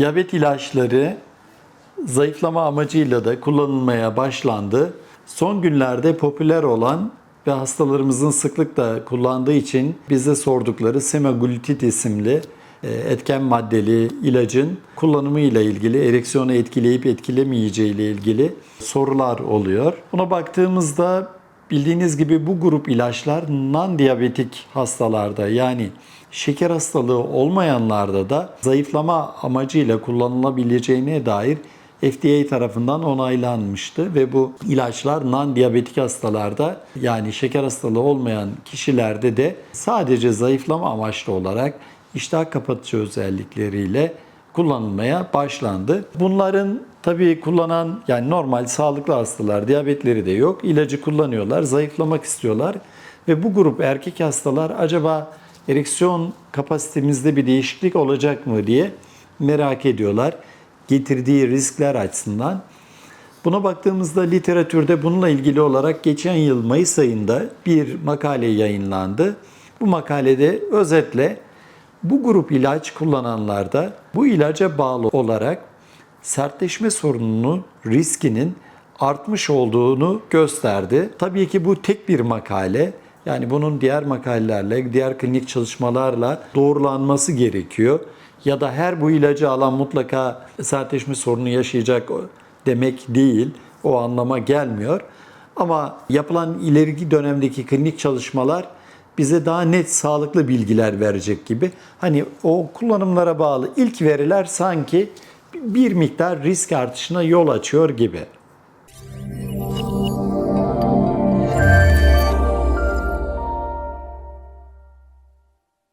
Diyabet ilaçları zayıflama amacıyla da kullanılmaya başlandı. Son günlerde popüler olan ve hastalarımızın sıklıkla kullandığı için bize sordukları semaglutid isimli e, etken maddeli ilacın kullanımı ile ilgili, ereksiyonu etkileyip etkilemeyeceği ile ilgili sorular oluyor. Buna baktığımızda bildiğiniz gibi bu grup ilaçlar non-diyabetik hastalarda yani şeker hastalığı olmayanlarda da zayıflama amacıyla kullanılabileceğine dair FDA tarafından onaylanmıştı ve bu ilaçlar non-diyabetik hastalarda yani şeker hastalığı olmayan kişilerde de sadece zayıflama amaçlı olarak iştah kapatıcı özellikleriyle kullanılmaya başlandı. Bunların tabii kullanan yani normal sağlıklı hastalar diyabetleri de yok. İlacı kullanıyorlar, zayıflamak istiyorlar ve bu grup erkek hastalar acaba ereksiyon kapasitemizde bir değişiklik olacak mı diye merak ediyorlar. Getirdiği riskler açısından. Buna baktığımızda literatürde bununla ilgili olarak geçen yıl Mayıs ayında bir makale yayınlandı. Bu makalede özetle bu grup ilaç kullananlarda bu ilaca bağlı olarak sertleşme sorununun riskinin artmış olduğunu gösterdi. Tabii ki bu tek bir makale. Yani bunun diğer makalelerle, diğer klinik çalışmalarla doğrulanması gerekiyor. Ya da her bu ilacı alan mutlaka sertleşme sorunu yaşayacak demek değil. O anlama gelmiyor. Ama yapılan ileriki dönemdeki klinik çalışmalar bize daha net sağlıklı bilgiler verecek gibi. Hani o kullanımlara bağlı ilk veriler sanki bir miktar risk artışına yol açıyor gibi.